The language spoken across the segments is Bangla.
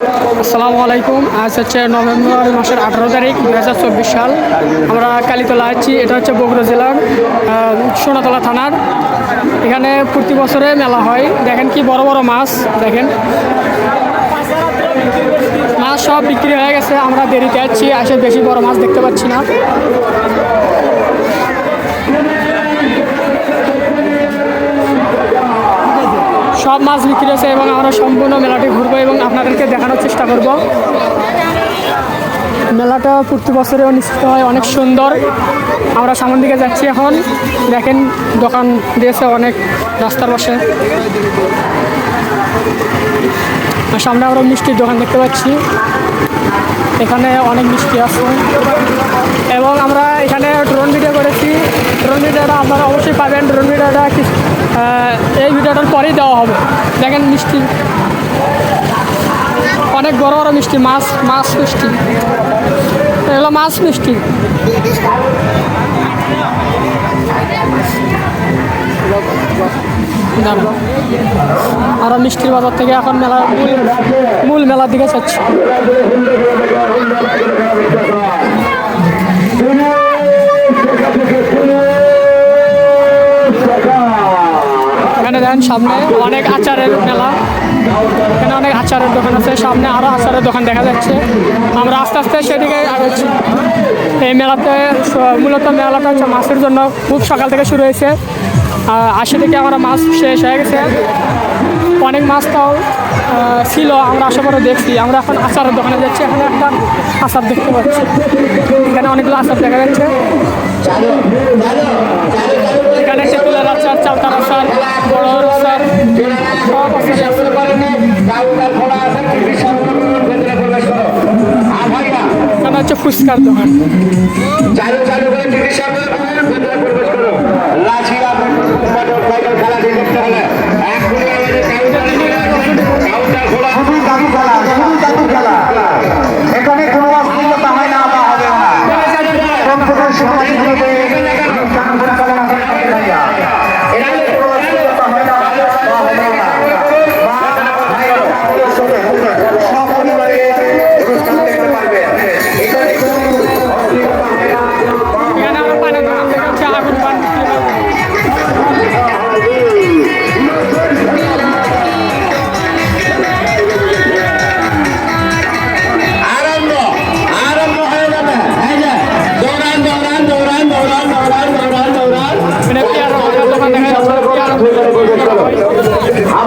আসসালামু আলাইকুম। আজ হচ্ছে নভেম্বর মাসের আঠারো তারিখ দু হাজার চব্বিশ সাল। আমরা কালীতলা আছি, এটা হচ্ছে বগুড়া জেলার সোনাতলা থানার। এখানে প্রতি বছরে মেলা হয়। দেখেন কি বড় বড় মাছ, দেখেন। মাছ সব বিক্রি হয়ে গেছে, আমরা দেরিতে আছি, আসে বেশি বড় মাছ দেখতে পাচ্ছি না। সব মাছ বিক্রি হয়েছে এবং আমরা সম্পূর্ণ মেলাটি ঘুরবো এবং আপনাদেরকে দেখানোর চেষ্টা করব। মেলাটা প্রতি বছরে অনুষ্ঠিত হয়, অনেক সুন্দর। আমরা সামনের দিকে যাচ্ছি এখন। দেখেন, দোকান দিয়েছে অনেক, রাস্তার পাশে। আর সামনে আমরা মিষ্টির দোকান দেখতে পাচ্ছি। এখানে অনেক মিষ্টি আছে। এবং আমরা এখানে ড্রোন ভিডিও করেছি। ড্রোন ভিডিওটা আপনারা অবশ্যই পাবেন। ড্রোন ভিডিওটা এই ভিডিওটার পরেই দেওয়া হবে। দেখেন মিষ্টি। অনেক বড় বড় মিষ্টি, মাছ মাছ মিষ্টি। এগুলো মাছ মিষ্টি। আরও মিষ্টির বাজার থেকে এখন মেলা, মূল মূল মেলার দিকে যাচ্ছি। এখানে দেখেন সামনে অনেক আচারের মেলা। এখানে অনেক আচারের দোকান আছে, সামনে আরও আচারের দোকান দেখা যাচ্ছে। আমরা আস্তে আস্তে সেদিকে আগাচ্ছি। এই মেলাতে মূলত মেলাটা হচ্ছে মাছের জন্য খুব সকাল থেকে শুরু হয়েছে। আশি থেকে আমরা মাছ শেষ হয়ে গেছে। অনেক মাছ তাও ছিল, আমরা আসার পরে দেখছি। আমরা এখন আচারের দোকানে যাচ্ছি, এখানে একটা আচার দেখতে পাচ্ছি। এখানে অনেকগুলো আচার দেখা যাচ্ছে। এখানে তেঁতুলের আচার, চালতার আচার, বড় আচার, সব ফুচকার দোকান চালু চালু করে ভেতরে প্রবেশ করো লাচিয়া খেলা দেখতে হলে আমাদের কাউন্টার খোলা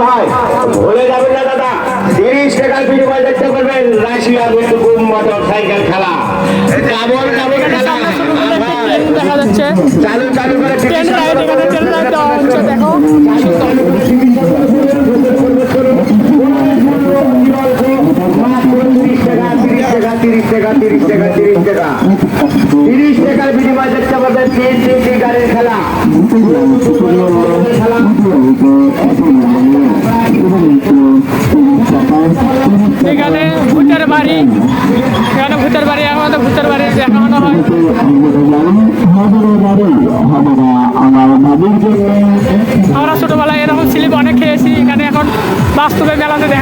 ভাই ভুলে যাবেন না দাদা। তিরিশ টাকার বিনিময় দেখতে পারবেন রাশিয়া বন্ধুকুম মোটর সাইকেল খেলা। ডাবল ডাবল খেলা। সামনে ছোট ছোট একটি ভাই, ট্রেন দেখা যাচ্ছে। চালু চালু করে ট্রেন রাইড এখানে ট্রেন রাইড দেওয়া হচ্ছে দেখো। তিরিশ টাকা তিরিশ টাকা তিরিশ টাকা তিরিশ টাকা তিরিশ টাকা। তিরিশ টাকার বিনিময় দেখতে পাবেন তিন তিনটি গাড়ির খেলা। এখানে ভূতের বাড়ি। এখানে ভূতের বাড়ি, এখন ভূতের বাড়ি দেখানো হয়। আমরা ছোটবেলায় এরকম স্লিপ অনেক খেয়েছি। এখানে এখন বাস্তবে মেলাতে দেখা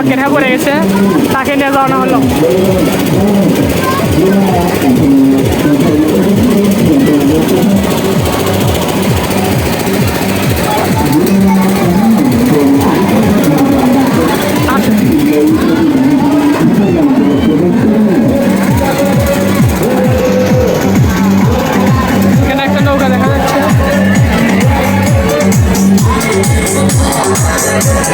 একজন পড়ে গেছে তাকে নিয়ে যাওয়ানো হলো। I'm